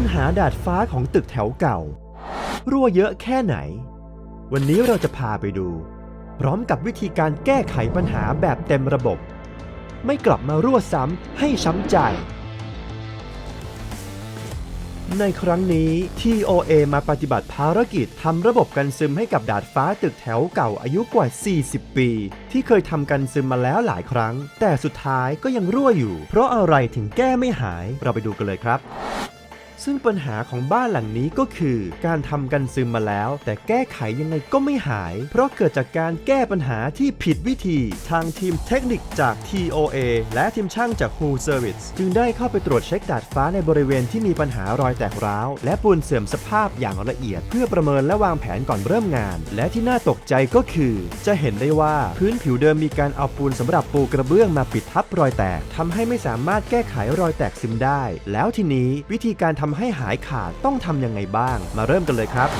ปัญหาดาดฟ้าของตึกแถวเก่า รั่วเยอะแค่ไหน วันนี้เราจะพาไปดู พร้อมกับวิธีการแก้ไขปัญหาแบบเต็มระบบ ไม่กลับมารั่วซ้ำให้ช้ำใจ ในครั้งนี้ TOA มาปฏิบัติภารกิจทำระบบกันซึมให้กับดาดฟ้าตึกแถวเก่าอายุกว่า 40 ปี ที่เคยทำกันซึมมาแล้วหลายครั้ง แต่สุดท้ายก็ยังรั่วอยู่ เพราะอะไรถึงแก้ไม่หายเราไปดูกันเลยครับ ซึ่งปัญหาของบ้านหลังนี้ก็คือการทำกันซึมมาแล้ว แต่แก้ไขยังไงก็ไม่หาย เพราะเกิดจากการแก้ปัญหาที่ผิดวิธี ทางทีมเทคนิคจาก TOA และทีมช่างจาก Who Service จึงได้เข้าไปตรวจเช็คดาดฟ้าในบริเวณที่มีปัญหารอยแตกร้าว และปูนเสื่อมสภาพอย่างละเอียด เพื่อประเมินและวางแผนก่อนเริ่มงาน และที่น่าตกใจก็คือ จะเห็นได้ว่าพื้นผิวเดิมมีการเอาปูนสำหรับปูกระเบื้องมาปิดทับรอยแตกทำให้ไม่สามารถแก้ไขรอยแตกซึมได้ แล้วทีนี้วิธีการทำให้หายขาดต้องทำยังไงบ้าง มาเริ่มกันเลยครับ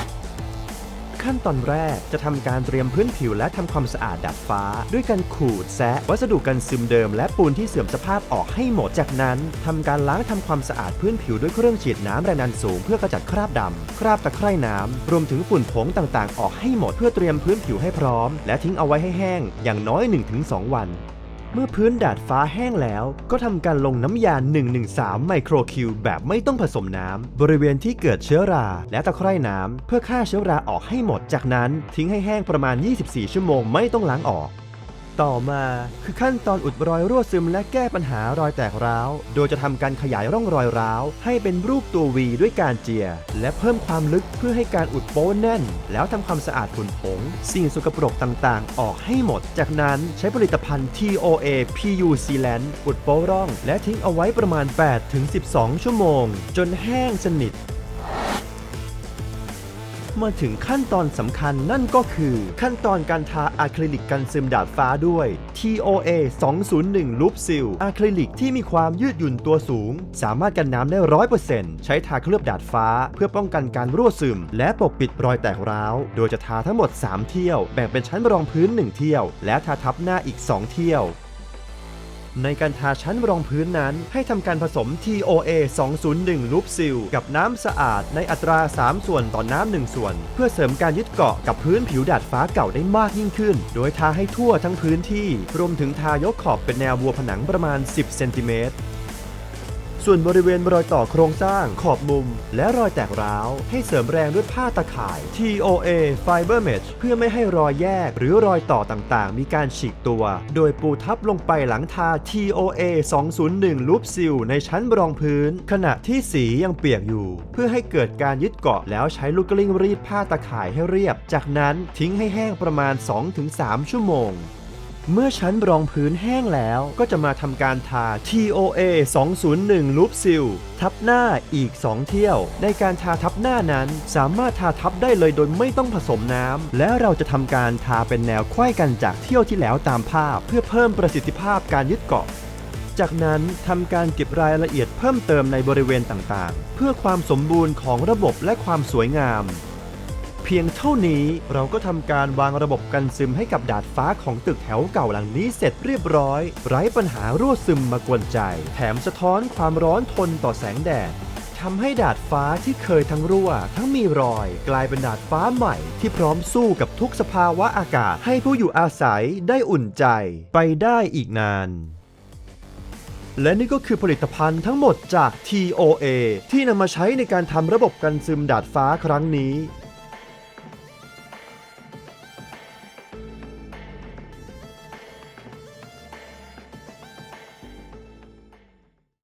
ขั้นตอนแรกจะทำการเตรียมพื้นผิวและทำความสะอาดดาดฟ้า ด้วยการขูดแซะวัสดุกันซึมเดิม และปูนที่เสื่อมสภาพออกให้หมดจากนั้นทำการล้างทำความสะอาดพื้นผิวด้วยเครื่องฉีดน้ำแรงดันสูงเพื่อกระจัดคราบดำคราบตะไคร่น้ำรวมถึงฝุ่นผงต่างๆ ออกให้หมดเพื่อเตรียมพื้นผิวให้พร้อม และทิ้งเอาไว้ให้แห้ง อย่างน้อย 1-2 วัน เมื่อพื้นดาดฟ้าแห้งแล้ว ก็ทำการลงน้ำยา 113 ไมโครคิวแบบไม่ต้องผสมน้ำ บริเวณที่เกิดเชื้อรา และตะไคร่น้ำเพื่อฆ่าเชื้อราออกให้หมด จากนั้นทิ้งให้แห้งประมาณ 24 ชั่วโมงไม่ต้องล้างออก ต่อมาคือขั้นตอนอุดรอยรั่วซึมและแก้ปัญหารอยแตกร้าว โดยจะทำการขยายร่องรอยร้าว ให้เป็นรูปตัววีด้วยการเจีย และเพิ่มความลึกเพื่อให้การอุดโป้แน่น แล้วทำความสะอาดฝุ่นผง สิ่งสกปรกต่างๆ ออกให้หมด จากนั้นใช้ผลิตภัณฑ์ TOA PU Sealant อุดโป้ร่อง และทิ้งเอาไว้ประมาณ 8-12 ชั่วโมง จนแห้งสนิท มาถึงขั้นตอนสำคัญนั่นก็คือ ขั้นตอนการทาอะคริลิกกันซึมดาดฟ้าด้วย TOA 201 Loop Seal อะคริลิกที่มีความยืดหยุ่นตัวสูง สามารถกันน้ำได้ 100%ใช้ทาเคลือบดาดฟ้า เพื่อป้องกันการรั่วซึม และปกปิดรอยแตกร้าว โดยจะทาทั้งหมด 3 เที่ยว แบ่งเป็นชั้นรองพื้น 1 เที่ยว และทาทับหน้าอีก 2 เที่ยว ในการทาชั้นรองพื้นนั้นให้ทำการผสม TOA 201 ลูปซิลกับน้ำสะอาดในอัตรา 3 ส่วนต่อน้ำ1ส่วน เพื่อเสริมการยึดเกาะกับพื้นผิวดาดฟ้าเก่าได้มากยิ่งขึ้น โดยทาให้ทั่วทั้งพื้นที่ รวมถึงทายกขอบเป็นแนวบัวผนังประมาณ 10 เซนติเมตร ส่วนบริเวณรอยต่อโครงสร้าง ขอบมุม และรอยแตกร้าว ให้เสริมแรงด้วยผ้าตะข่าย TOA Fiber Mesh เพื่อไม่ให้รอยแยก หรือรอยต่อต่างๆ มีการฉีกตัว โดยปูทับลงไปหลังทา TOA 201 Loop Seal ในชั้นรองพื้น ขณะที่สียังเปียกอยู่ เพื่อให้เกิดการยึดเกาะแล้วใช้ลูกกลิ้งรีดผ้าตะข่ายให้เรียบ จากนั้นทิ้งให้แห้งประมาณ 2-3 ชั่วโมง เมื่อชั้นรองพื้นแห้งแล้วก็จะมาทำการทา TOA 201 Loop Seal ทับหน้าอีก 2 เที่ยว ในการทาทับหน้านั้นสามารถทาทับได้เลยโดยไม่ต้องผสมน้ำ และเราจะทำการทาเป็นแนวไขว้กันจากเที่ยวที่แล้วตามภาพ เพื่อเพิ่มประสิทธิภาพการยึดเกาะจากนั้นทำการเก็บรายละเอียดเพิ่มเติมในบริเวณต่างๆ เพื่อความสมบูรณ์ของระบบและความสวยงาม เพียงเท่านี้เราก็ทำการวางระบบกันซึมให้กับดาดฟ้าของตึกแถวเก่าหลังนี้เสร็จเรียบร้อย ไร้ปัญหารั่วซึมมากวนใจ แถมสะท้อนความร้อนทนต่อแสงแดดทำให้ดาดฟ้าที่เคยทั้งรั่ว ทั้งมีรอย กลายเป็นดาดฟ้าใหม่ ที่พร้อมสู้กับทุกสภาวะอากาศ ให้ผู้อยู่อาศัยได้อุ่นใจ ไปได้อีกนานและนี่ก็คือผลิตภัณฑ์ทั้งหมดจาก TOA ที่นำมาใช้ในการทำระบบกันซึมดาดฟ้าครั้งนี้